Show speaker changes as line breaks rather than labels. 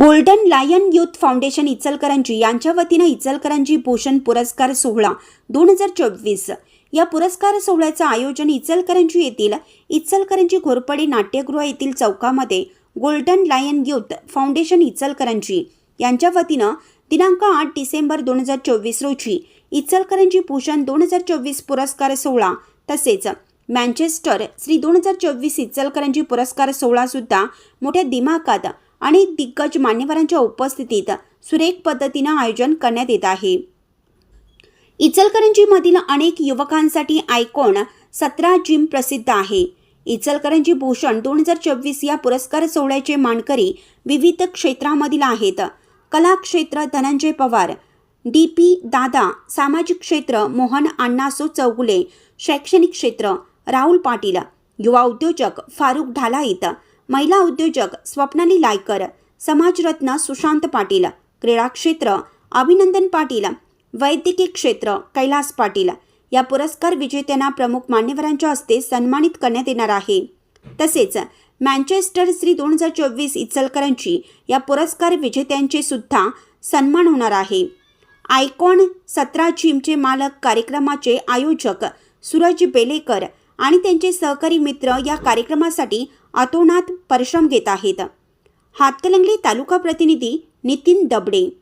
Golden lion youth foundation Ichalkaranji यांच्या वतीनं इचलकरंजी भूषण पुरस्कार सोहळा दोन हजार चोवीस. या पुरस्कार सोहळ्याचं आयोजन इचलकरंजी येथील इचलकरंजी घोरपडे नाट्यगृह येथील चौकामध्ये golden lion youth foundation Ichalkaranji यांच्या वतीनं दिनांक आठ डिसेंबर दोन हजार चोवीस रोजी इचलकरंजी भूषण दोन हजार चोवीस पुरस्कार सोहळा तसेच मँचेस्टर श्री दोन हजार चोवीस इचलकरंजी पुरस्कार सोहळा सुद्धा मोठ्या दिमाखात आणि दिग्गज मान्यवरांच्या उपस्थितीत सुरेख पद्धतीनं आयोजन करण्यात येत आहे. इचलकरंजीमधील अनेक युवकांसाठी आयकॉन सतरा जिम प्रसिद्ध आहे. इचलकरंजी भूषण दोन हजार चोवीस या पुरस्कार सोहळ्याचे मानकरी विविध क्षेत्रामधील आहेत. कला क्षेत्र धनंजय पवार डी पी दादा सामाजिक क्षेत्र मोहन अण्णासो चौगुले शैक्षणिक क्षेत्र राहुल पाटील युवा उद्योजक फारुख ढालाईत महिला उद्योजक स्वप्नाली लायकर समाजरत्न सुशांत पाटील क्रीडा क्षेत्र अभिनंदन पाटील वैद्यकीय क्षेत्र कैलास पाटील. या पुरस्कार विजेत्यांना प्रमुख मान्यवरांच्या हस्ते सन्मानित करण्यात येणार आहे. तसेच मँचेस्टर श्री दोन हजार चोवीस इचलकरंजी या पुरस्कार विजेत्यांचे सुद्धा सन्मान होणार आहे. आयकॉन सतरा जिमचे मालक कार्यक्रमाचे आयोजक सूरज बेलेकर आणि त्यांचे सहकारी मित्र या कार्यक्रमासाठी अतोनात परिश्रम घेत आहेत. हातकलंगली तालुका प्रतिनिधी नितीन दबडे